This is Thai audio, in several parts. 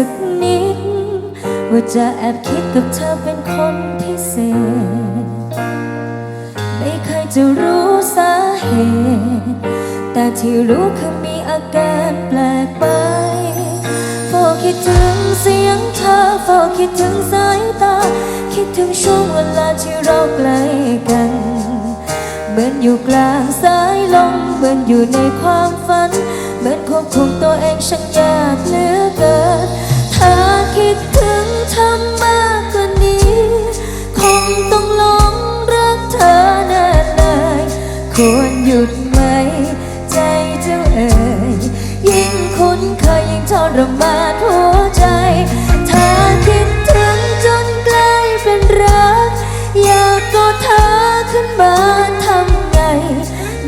ักนิด ว่าจะแอบคิดกับเธอเป็นคนพิเศษ ไม่เคยจะรู้สาเหตุ แต่ที่รู้คือมีอาการแปลกไปเฝ้าคิดถึงเสียงเธอเฝ้าคิดถึงสายตา คิดถึงช่วงเวลาที่เราใกล้กันเหมือนอยู่กลางสายลมเหมือนอยู่ในความฝัน เหมือนควบคุมตัวเองช่างยากเหลือเกิน ถ้าคิดถึงเธอมากกว่านี้ คงต้องหลงรักเธอแน่เลยควรหยุดไหม ใจเจ้าเอ๋ยยิ่งคุ้นเคยยิ่งทรมานหัวใจถ้าคิดถึงจนกล้เป็นรัก อยากกอดเธอขึ้นมาทำไง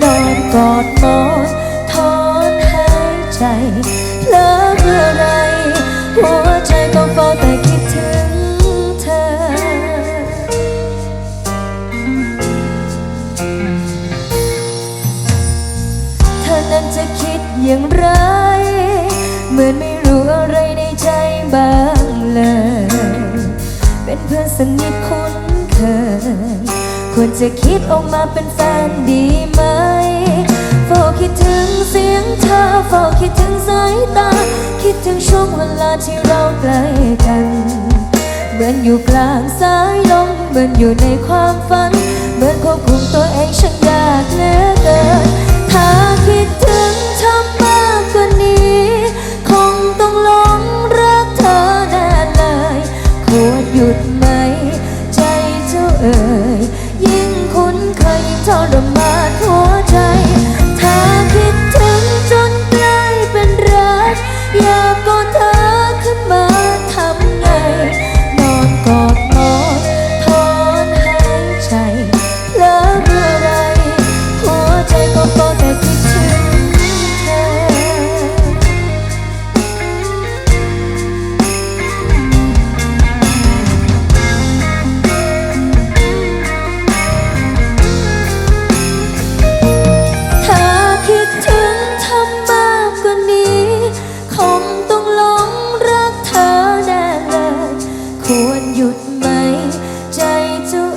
นอนกอดหมอน อย่างไร เหมือนไม่รู้อะไรในใจบ้างเลย เป็นเพื่อนสนิทคุ้นเคยควรจะคิดออกมาเป็นแฟนดีไหมเฝ้าคิดถึงเสียงเธอเฝ้าคิดถึงสายตา คิดถึงช่วงเวลาที่เราใกล้กัน เหมือนอยู่กลางสายลมเหมือนอยู่ในความฝัน เหมือนควบคุมตัวเองช่างยากเหลือเกิน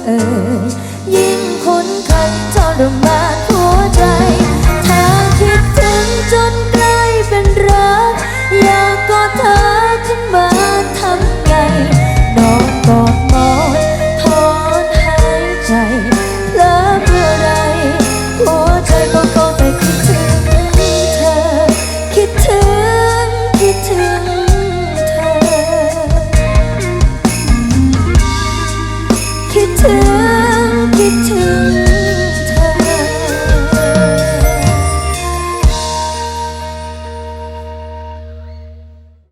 เอ่ยยิ่งคุ้นเคยทร